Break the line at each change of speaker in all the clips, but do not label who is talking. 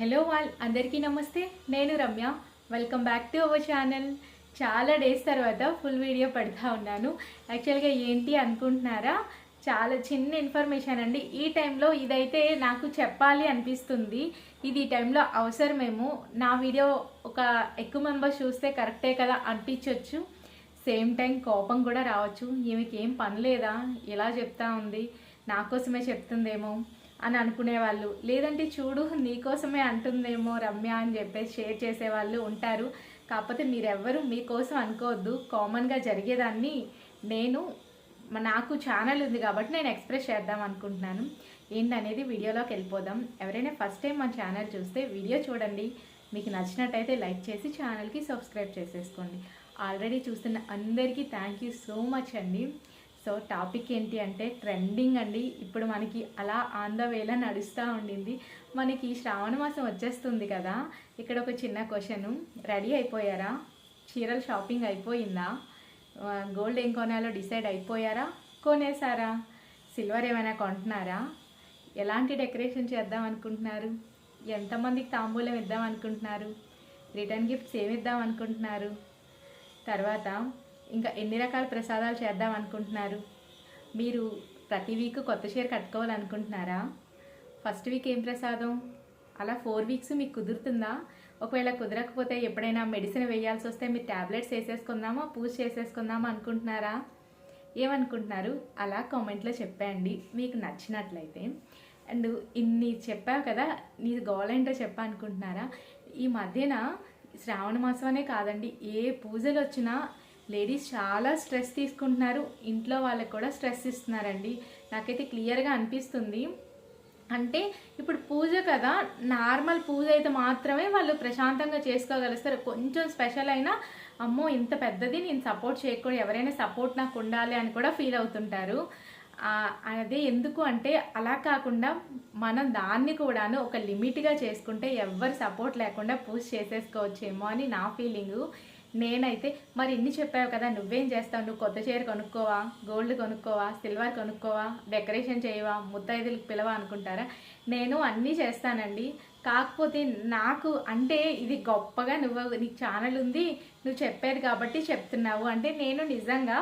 Hello wall అందరికీ నమస్తే. నేను Ramya. Welcome back to our channel చాలా డేస్ తర్వాత ఫుల్ వీడియో పెడతా ఉన్నాను. యాక్చువల్గా ఏంటి అనుకుంటున్నారా? చాలా చిన్న ఇన్ఫర్మేషన్ అండి. ఈ టైంలో ఇదైతే నాకు చెప్పాలి అనిపిస్తుంది. ఇది ఈ టైంలో అవసరమేమో. నా వీడియో ఒక ఎక్కువ మెంబర్స్ చూస్తే కరెక్టే కదా అనిపించవచ్చు సేమ్ టైం కోపం కూడా రావచ్చు. ఈమెకి ఏం పని లేదా? ఇలా చెప్తా ఉంది. నా కోసమే చెప్తుందేమో. అని అనుకునేవాళ్ళు. లేదంటే చూడు నీకోసమే అంటుందేమో రమ్య అని చెప్పేసి షేర్ చేసేవాళ్ళు ఉంటారు. కాకపోతే మీరెవ్వరూ మీకోసం అనుకోవద్దు. కామన్గా జరిగేదాన్ని నేను నాకు ఛానల్ ఉంది కాబట్టి నేను ఎక్స్ప్రెస్ చేద్దాం అనుకుంటున్నాను. ఏంటనేది వీడియోలోకి వెళ్ళిపోదాం. ఎవరైనా ఫస్ట్ టైం మా ఛానల్ చూస్తే వీడియో చూడండి. మీకు నచ్చినట్టయితే లైక్ చేసి ఛానల్కి సబ్స్క్రైబ్ చేసేసుకోండి. ఆల్రెడీ చూస్తున్న అందరికీ థ్యాంక్ యూ సో మచ్ అండి. సో టాపిక్ ఏంటి అంటే ట్రెండింగ్ అండి. ఇప్పుడు మనకి అలా ఆన్ ద వేలో నడుస్తూ ఉండింది. మనకి శ్రావణ మాసం వచ్చేస్తుంది కదా. ఇక్కడ ఒక చిన్న క్వశ్చన్. రెడీ అయిపోయారా? చీరల షాపింగ్ అయిపోయిందా? గోల్డ్ ఏం కొనాలో డిసైడ్ అయిపోయారా? కొనేసారా సిల్వర్ ఏమైనా కొంటున్నారా? ఎలాంటి డెకరేషన్ చేద్దాం అనుకుంటున్నారు? ఎంతమందికి తాంబూలం ఇద్దాం అనుకుంటున్నారు? రిటర్న్ గిఫ్ట్స్ ఏమి ఇద్దాం అనుకుంటున్నారు? తర్వాత ఇంకా ఎన్ని రకాల ప్రసాదాలు చేద్దాం అనుకుంటున్నారు? మీరు ప్రతి వీక్ కొత్త చీర కట్టుకోవాలనుకుంటున్నారా? ఫస్ట్ వీక్ ఏం ప్రసాదం? అలా ఫోర్ వీక్స్ మీకు కుదురుతుందా? ఒకవేళ కుదరకపోతే ఎప్పుడైనా మెడిసిన్ వేయాల్సి వస్తే మీరు ట్యాబ్లెట్స్ వేసేసుకుందామా? పూజ చేసేసుకుందామా అనుకుంటున్నారా? ఏమనుకుంటున్నారు? అలా కామెంట్లో చెప్పండి మీకు నచ్చినట్లయితే. అండ్ ఇన్ని చెప్పావు కదా నీ గోల్ ఏంటో చెప్పా అనుకుంటున్నారా? ఈ మధ్యన శ్రావణ మాసం అనే కాదండి ఏ పూజలు వచ్చినా లేడీస్ చాలా స్ట్రెస్ తీసుకుంటున్నారు. ఇంట్లో వాళ్ళకి కూడా స్ట్రెస్ ఇస్తున్నారండి. నాకైతే క్లియర్గా అనిపిస్తుంది. అంటే ఇప్పుడు పూజ కదా నార్మల్ పూజ అయితే మాత్రమే వాళ్ళు ప్రశాంతంగా చేసుకోగలుస్తారు. కొంచెం స్పెషల్ అయినా అమ్మో ఇంత పెద్దది నేను సపోర్ట్ చేయకూడదు ఎవరైనా సపోర్ట్ నాకు ఉండాలి అని కూడా ఫీల్ అవుతుంటారు. అదే ఎందుకు అంటే అలా కాకుండా మనం దాన్ని కూడాను ఒక లిమిట్గా చేసుకుంటే ఎవరి సపోర్ట్ లేకుండా పూజ చేసేసుకోవచ్చేమో అని నా ఫీలింగు. నేనైతే మరి ఇన్ని చెప్పావు కదా నువ్వేం చేస్తావు? నువ్వు కొత్త చీర కొనుక్కోవా? గోల్డ్ కొనుక్కోవా? సిల్వర్ కొనుక్కోవా? డెకరేషన్ చేయవా? ముత్తైదులకు పిలవా అనుకుంటారా? నేను అన్నీ చేస్తానండి. కాకపోతే నాకు అంటే ఇది గొప్పగా నువ్వు నీకు ఛానల్ ఉంది నువ్వు చెప్పేది కాబట్టి చెప్తున్నావు. అంటే నేను నిజంగా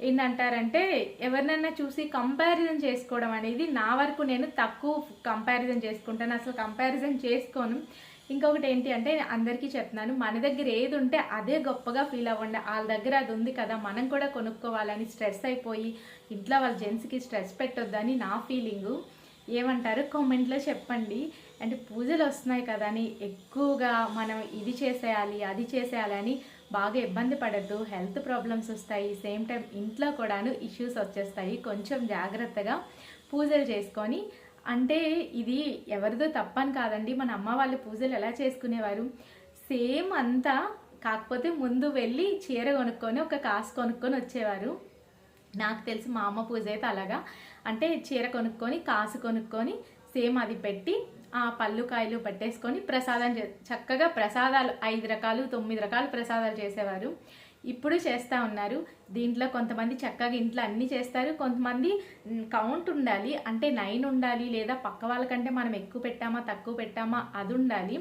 ఏంటంటారంటే ఎవరినైనా చూసి కంపారిజన్ చేసుకోవడం అనేది నా వరకు నేను తక్కువ కంపారిజన్ చేసుకుంటాను. అసలు కంపారిజన్ చేసుకోను. ఇంకొకటి ఏంటి అంటే అందరికీ చెప్తున్నాను మన దగ్గర ఏది ఉంటే అదే గొప్పగా ఫీల్ అవ్వండి. వాళ్ళ దగ్గర అది ఉంది కదా మనం కూడా కొనుక్కోవాలని స్ట్రెస్ అయిపోయి ఇంట్లో వాళ్ళ జెంట్స్కి స్ట్రెస్ పెట్టొద్దని నా ఫీలింగు ఏమంటారు? కామెంట్లో చెప్పండి. అంటే పూజలు వస్తున్నాయి కదా అని ఎక్కువగా మనం ఇది చేసేయాలి అది చేసేయాలని బాగా ఇబ్బంది పడద్దు. హెల్త్ ప్రాబ్లమ్స్ వస్తాయి. సేమ్ టైం ఇంట్లో కూడాను ఇష్యూస్ వచ్చేస్తాయి. కొంచెం జాగ్రత్తగా పూజలు చేసుకొని అంటే ఇది ఎవరిదో తప్పని కాదండి. మన అమ్మ వాళ్ళ పూజలు ఎలా చేసుకునేవారు? సేమ్ అంతా కాకపోతే ముందు వెళ్ళి చీర కొనుక్కొని ఒక కాసు కొనుక్కొని వచ్చేవారు. నాకు తెలిసి మా అమ్మ పూజ అయితే అలాగా. అంటే చీర కొనుక్కొని కాసు కొనుక్కొని సేమ్ అది పెట్టి ఆ పళ్ళు కాయలు పెట్టేసుకొని ప్రసాదం చే చక్కగా ప్రసాదాలు ఐదు రకాలు తొమ్మిది రకాల ప్రసాదాలు చేసేవారు. ఇప్పుడు చేస్తూ ఉన్నారు. దీంట్లో కొంతమంది చక్కగా ఇంట్లో అన్నీ చేస్తారు. కొంతమంది కౌంట్ ఉండాలి. అంటే నైన్ ఉండాలి లేదా పక్క వాళ్ళకంటే మనం ఎక్కువ పెట్టామా తక్కువ పెట్టామా అది ఉండాలి.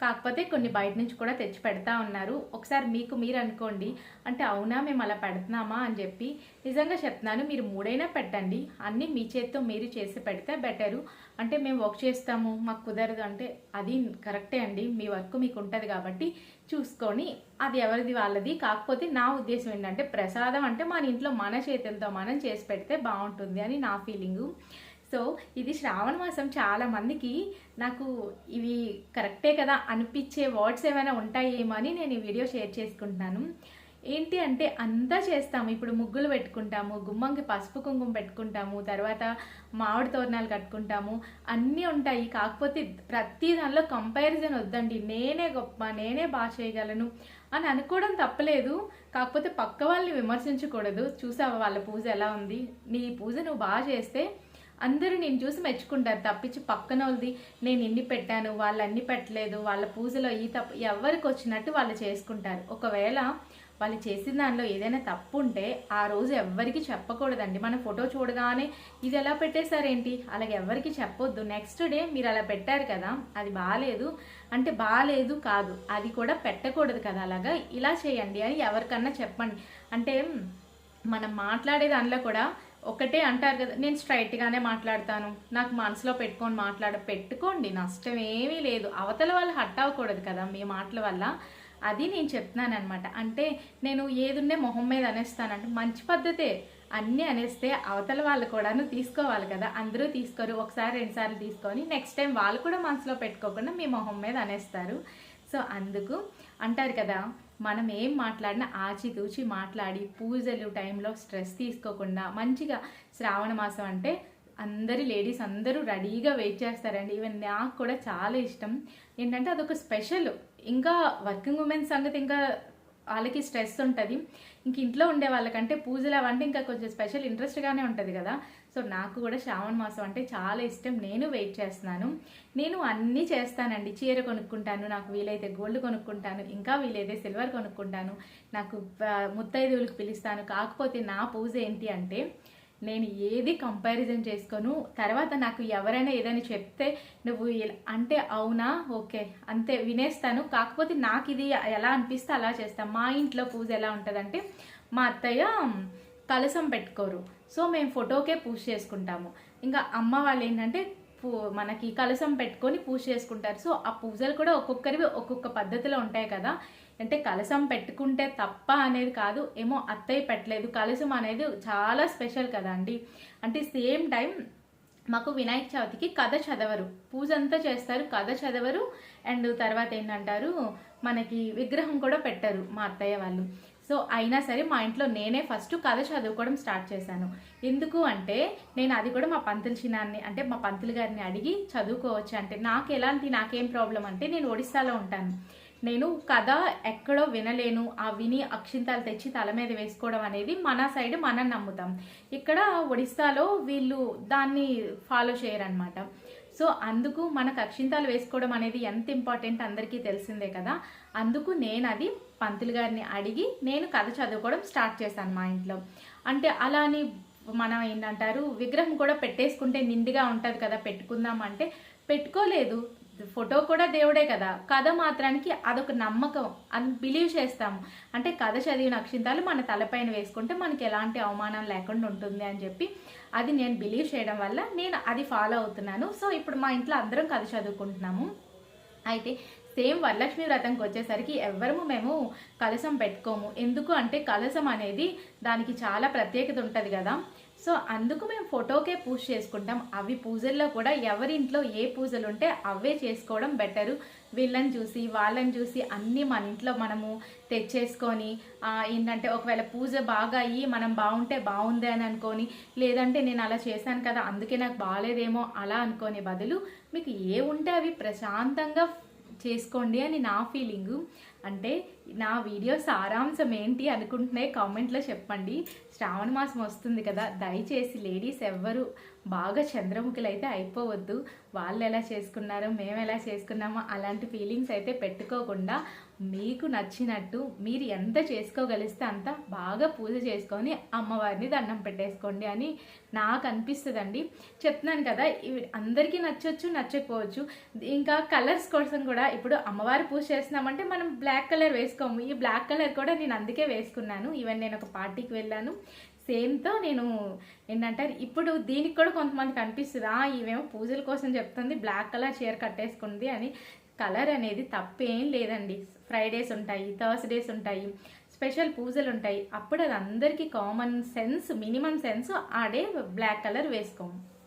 కాకపోతే కొన్ని బయట నుంచి కూడా తెచ్చి పెడతా ఉన్నారు. ఒకసారి మీకు మీరు అనుకోండి. అంటే అవునా మేము అలా పెడుతున్నామా అని చెప్పి నిజంగా చెప్తున్నాను. మీరు మూడైనా పెట్టండి. అన్నీ మీ చేత్తో మీరు చేసి పెడితే బెటరు. అంటే మేము వర్క్ చేస్తాము మాకు కుదరదు అంటే అది కరెక్టే అండి. మీ వర్క్ మీకు ఉంటుంది కాబట్టి చూసుకొని అది ఎవరిది వాళ్ళది. కాకపోతే నా ఉద్దేశం ఏంటంటే ప్రసాదం అంటే మన ఇంట్లో మన చేతులతో మనం చేసి పెడితే బాగుంటుంది అని నా ఫీలింగు. సో ఇది శ్రావణ మాసం చాలా మందికి నాకు ఇవి కరెక్టే కదా అనిపించే వర్డ్స్ ఏమైనా ఉంటాయేమో అని నేను ఈ వీడియో షేర్ చేసుకుంటున్నాను. ఏంటి అంటే అంతా చేస్తాము. ఇప్పుడు ముగ్గులు పెట్టుకుంటాము గుమ్మంకి పసుపు కుంకుమ పెట్టుకుంటాము తర్వాత మామిడి తోరణాలు కట్టుకుంటాము. అన్నీ ఉంటాయి. కాకపోతే ప్రతి దానిలో కంపారిజన్ వద్దండి. నేనే గొప్ప నేనే బాగా చేయగలను అని అనుకోవడం తప్పలేదు. కాకపోతే పక్క వాళ్ళని విమర్శించకూడదు. చూసావా వాళ్ళ పూజ ఎలా ఉంది? నీ పూజ నువ్వు బాగా చేస్తే అందరూ నేను చూసి మెచ్చుకుంటారు. తప్పించి పక్కన వాళ్ళది నేను ఇన్ని పెట్టాను వాళ్ళు అన్ని పెట్టలేదు వాళ్ళ పూజలో ఈ తప్పు ఎవరికి వచ్చినట్టు వాళ్ళు చేసుకుంటారు. ఒకవేళ వాళ్ళు చేసిన దానిలో ఏదైనా తప్పు ఉంటే ఆ రోజు ఎవ్వరికి చెప్పకూడదండి. మన ఫోటో చూడగానే ఇది ఎలా పెట్టేశారేంటి? అలాగే ఎవరికి చెప్పొద్దు. నెక్స్ట్ డే మీరు అలా పెట్టారు కదా అది బాగాలేదు అంటే బాగాలేదు కాదు అది కూడా పెట్టకూడదు కదా. అలాగా ఇలా చేయండి అని ఎవరికన్నా చెప్పండి. అంటే మనం మాట్లాడే దానిలో కూడా ఒకటే అంటారు కదా నేను స్ట్రైట్గానే మాట్లాడతాను నాకు మనసులో పెట్టుకొని మాట్లాడ పెట్టుకోండి నష్టం ఏమీ లేదు. అవతల వాళ్ళు హట్ అవ్వకూడదు కదా మీ మాటల వల్ల. అది నేను చెప్తున్నాను అనమాట అంటే నేను ఏదున్నే మొహం మీద అనేస్తానంటే మంచి పద్ధతే అన్నీ అనేస్తే అవతల వాళ్ళు కూడాను తీసుకోవాలి కదా. అందరూ తీసుకోరు ఒకసారి రెండుసార్లు తీసుకొని నెక్స్ట్ టైం వాళ్ళు కూడా మనసులో పెట్టుకోకుండా మీ మొహం మీద అనేస్తారు. సో అందుకు అంటారు కదా మనం ఏం మాట్లాడినా ఆచితూచి మాట్లాడి పూజలు టైంలో స్ట్రెస్ తీసుకోకుండా మంచిగా శ్రావణ మాసం అంటే అందరి లేడీస్ అందరూ రెడీగా వెయిట్ చేస్తారండి. ఈవెన్ నాకు కూడా చాలా ఇష్టం. ఏంటంటే అదొక స్పెషల్. ఇంకా వర్కింగ్ ఉమెన్ సంగతి ఇంకా వాళ్ళకి స్ట్రెస్ ఉంటుంది. ఇంక ఇంట్లో ఉండే వాళ్ళకంటే పూజలు అవంటే ఇంకా కొంచెం స్పెషల్ ఇంట్రెస్ట్గానే ఉంటుంది కదా. సో నాకు కూడా శ్రావణ మాసం అంటే చాలా ఇష్టం. నేను వెయిట్ చేస్తున్నాను. నేను అన్నీ చేస్తానండి. చీర కొనుక్కుంటాను నాకు వీలైతే గోల్డ్ కొనుక్కుంటాను ఇంకా వీలైతే సిల్వర్ కొనుక్కుంటాను నాకు ముత్తైదువులకు పిలుస్తాను. కాకపోతే నా పూజ ఏంటి అంటే నేను ఏది కంపారిజన్ చేసుకోను. తర్వాత నాకు ఎవరైనా ఏదైనా చెప్తే నువ్వు అంటే అవునా? ఓకే. అంతే వినేస్తాను. కాకపోతే నాకు ఇది ఎలా అనిపిస్తే అలా చేస్తాను మా ఇంట్లో పూజ ఎలా ఉంటుందంటే మా అత్తయ్య కలసం పెట్టుకోరు. సో మేము ఫోటోకే పూజ చేసుకుంటాము. ఇంకా అమ్మ వాళ్ళు ఏంటంటే పూ మనకి కలసం పెట్టుకొని పూజ చేసుకుంటారు. సో ఆ పూజలు కూడా ఒక్కొక్కరివి ఒక్కొక్క పద్ధతిలో ఉంటాయి కదా. అంటే కలసం పెట్టుకుంటే తప్ప అనేది కాదు ఏమో అత్తయ్య పెట్టలేదు. కలసం అనేది చాలా స్పెషల్ కదా అండి. అంటే సేమ్ టైం మాకు వినాయక చవితికి కథ చదవరు. పూజ అంతా చేస్తారు కథ చదవరు. అండ్ తర్వాత ఏంటంటారు మనకి విగ్రహం కూడా పెట్టరు మా అత్తయ్య వాళ్ళు. సో అయినా సరే మా ఇంట్లో నేనే ఫస్ట్ కథ చదువుకోవడం స్టార్ట్ చేశాను. ఎందుకు అంటే నేను అది కూడా మా పంతులు చిన్నాన్ని అంటే మా పంతులు గారిని అడిగి చదువుకోవచ్చు అంటే నాకు ఎలాంటి నాకేం ప్రాబ్లం అంటే నేను ఒడిస్సాలో ఉంటాను. నేను కథ ఎక్కడో వినలేను. ఆ విని అక్షింతాలు తెచ్చి తల మీద వేసుకోవడం అనేది మన సైడ్ మనం నమ్ముతాం. ఇక్కడ ఒడిస్సాలో వీళ్ళు దాన్ని ఫాలో చేయరనమాట సో అందుకు మనకు అక్షింతాలు వేసుకోవడం అనేది ఎంత ఇంపార్టెంట్ అందరికీ తెలిసిందే కదా. అందుకు నేను అది పంతులు గారిని అడిగి నేను కథ చదువుకోవడం స్టార్ట్ చేశాను మా ఇంట్లో. అంటే అలా అని మనం ఏంటంటారు విగ్రహం కూడా పెట్టేసుకుంటే నిండుగా ఉంటుంది కదా పెట్టుకుందాం అంటే పెట్టుకోలేదు. ఫోటో కూడా దేవుడే కదా. కథ మాత్రానికి అదొక నమ్మకం. అని బిలీవ్ చేస్తాము. అంటే కథ చదివిన అక్షింతాలు మన తలపైన వేసుకుంటే మనకి ఎలాంటి అవమానం లేకుండా ఉంటుంది అని చెప్పి అది నేను బిలీవ్ చేయడం వల్ల నేను అది ఫాలో అవుతున్నాను. సో ఇప్పుడు మా ఇంట్లో అందరం కథ చదువుకుంటున్నాము. అయితే సేమ్ వరలక్ష్మి వ్రతంకి వచ్చేసరికి ఎవ్వరము మేము కలసం పెట్టుకోము. ఎందుకు అంటే కలసం అనేది దానికి చాలా ప్రత్యేకత ఉంటుంది కదా. సో అందుకు మేము ఫోటోకే పూజ చేసుకుంటాం. అవి పూజల్లో కూడా ఎవరింట్లో ఏ పూజలు ఉంటే అవే చేసుకోవడం బెటరు. వీళ్ళని చూసి వాళ్ళని చూసి అన్నీ మన ఇంట్లో మనము తెచ్చేసుకొని ఏంటంటే ఒకవేళ పూజ బాగా అయ్యి మనం బాగుంటే బాగుంది అని అనుకొని లేదంటే నేను అలా చేశాను కదా అందుకే నాకు బాగాలేదేమో అలా అనుకునే బదులు మీకు ఏ ఉంటే అవి ప్రశాంతంగా చేసుకోండి అని నా ఫీలింగు అంటే నా వీడియో సారాంశం ఏంటి అనుకుంటున్నాయి కామెంట్లో చెప్పండి. శ్రావణ మాసం వస్తుంది కదా దయచేసి లేడీస్ ఎవ్వరు బాగా చంద్రముఖులు అయితే అయిపోవద్దు. వాళ్ళు ఎలా చేసుకున్నారో మేము ఎలా చేసుకున్నామో అలాంటి ఫీలింగ్స్ అయితే పెట్టుకోకుండా మీకు నచ్చినట్టు మీరు ఎంత చేసుకోగలిస్తే అంత బాగా పూజ చేసుకొని అమ్మవారిని దండం పెట్టేసుకోండి అని నాకు అనిపిస్తుందండి. చెప్తున్నాను కదా ఇవి అందరికీ నచ్చొచ్చు నచ్చకపోవచ్చు. ఇంకా కలర్స్ కోసం కూడా ఇప్పుడు అమ్మవారి పూజ చేస్తున్నామంటే మనం బ్లాక్ కలర్ వేసుకోము. ఈ బ్లాక్ కలర్ కూడా నేను అందుకే వేసుకున్నాను. ఈవెన్ నేను ఒక పార్టీకి వెళ్ళాను. సేమ్తో నేను ఏంటంటారు ఇప్పుడు దీనికి కూడా కొంతమంది కనిపిస్తుంది. "ఆ, ఈమెమో పూజల కోసం చెప్తుంది బ్లాక్ కలర్ చీర కట్టేసుకుంది అని. కలర్ అనేది తప్పేం లేదండి. ఫ్రైడేస్ ఉంటాయి థర్స్డేస్ ఉంటాయి స్పెషల్ పూజలు ఉంటాయి. అప్పుడు అది అందరికీ కామన్ సెన్స్ మినిమం సెన్స్ ఆడే బ్లాక్ కలర్ వేసుకోము.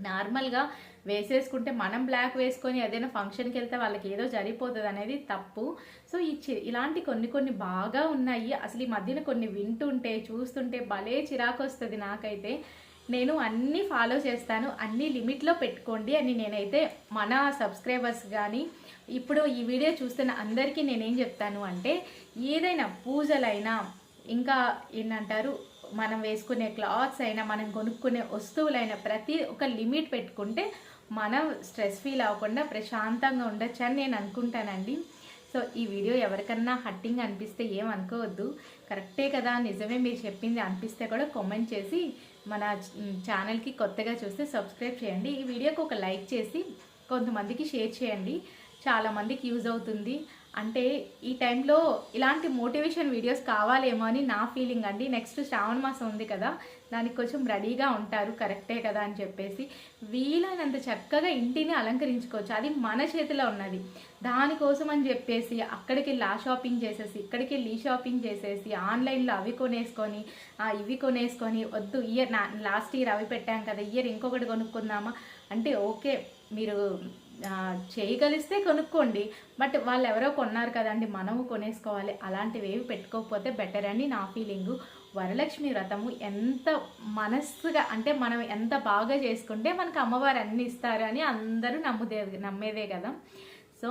నార్మల్గా వేసేసుకుంటే మనం బ్లాక్ వేసుకొని ఏదైనా ఫంక్షన్కి వెళ్తే వాళ్ళకి ఏదో జరిగిపోతుంది అనేది తప్పు. సో ఈ చి- ఇలాంటి కొన్ని కొన్ని బాగా ఉన్నాయి. అసలు ఈ మధ్యన కొన్ని వింటుంటే చూస్తుంటే భలే చిరాకు వస్తుంది నాకైతే. నేను అన్నీ ఫాలో చేస్తాను. అన్ని లిమిట్లో పెట్టుకోండి అని నేనైతే మన సబ్స్క్రైబర్స్ కానీ ఇప్పుడు ఈ వీడియో చూస్తున్న అందరికీ నేనేం చెప్తాను అంటే ఏదైనా పూజలైనా ఇంకా ఏంటంటారు మనం వేసుకునే క్లాత్స్ అయినా మనం కొనుక్కునే వస్తువులైనా ప్రతి ఒక లిమిట్ పెట్టుకుంటే మనం స్ట్రెస్ ఫీల్ అవ్వకుండా ప్రశాంతంగా ఉండొచ్చు అని నేను అనుకుంటానండి. సో ఈ వీడియో ఎవరికన్నా హట్టింగ్ అనిపిస్తే ఏం అనుకోవద్దు. కరెక్టే కదా నిజమే మీరు చెప్పింది అనిపిస్తే కూడా కామెంట్ చేసి మన ఛానల్కి కొత్తగా చూస్తే సబ్స్క్రైబ్ చేయండి. ఈ వీడియోకి ఒక లైక్ చేసి కొంతమందికి షేర్ చేయండి. చాలామందికి యూజ్ అవుతుంది. అంటే ఈ టైంలో ఇలాంటి మోటివేషన్ వీడియోస్ కావాలేమో అని నా ఫీలింగ్ అండి. నెక్స్ట్ శ్రావణ మాసం ఉంది కదా దానికి కొంచెం రెడీగా ఉంటారు కరెక్టే కదా అని చెప్పేసి. వీలైనంత చక్కగా ఇంటిని అలంకరించుకోవచ్చు. అది మన చేతిలో ఉన్నది. దానికోసం అని చెప్పేసి అక్కడికి వెళ్ళి ఆ షాపింగ్ చేసేసి ఇక్కడికి వెళ్ళి ఈ షాపింగ్ చేసేసి ఆన్లైన్లో అవి కొనేసుకొని ఇవి కొనేసుకొని వద్దు ఇయర్ నా లాస్ట్ ఇయర్ అవి పెట్టాం కదా ఇయర్ ఇంకొకటి కొనుక్కుందామా? అంటే ఓకే మీరు చేయగలిస్తే కొనుక్కోండి. బట్ వాళ్ళు ఎవరో కొన్నారు కదండి మనము కొనేసుకోవాలి. అలాంటివి ఏవి పెట్టుకోకపోతే బెటర్ అని నా ఫీలింగు. వరలక్ష్మి వ్రతము ఎంత మనస్సుగా అంటే మనం ఎంత బాగా చేసుకుంటే మనకు అమ్మవారు అన్ని ఇస్తారు అని అందరూ నమ్ముదే నమ్మేదే కదా. సో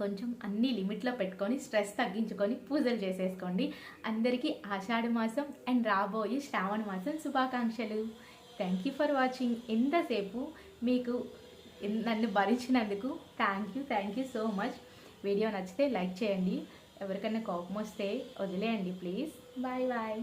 కొంచెం అన్ని లిమిట్లో పెట్టుకొని స్ట్రెస్ తగ్గించుకొని పూజలు చేసేసుకోండి. అందరికీ ఆషాఢ మాసం అండ్ రాబోయే శ్రావణ మాసం శుభాకాంక్షలు. Thank you for watching. ఎంతసేపు మీకు నన్ను భరించినందుకు thank you thank you so much video నచ్చితే లైక్ చేయండి. ఎవరికైనా కోపం వస్తే వదిలేయండి ప్లీజ్ బాయ్ బాయ్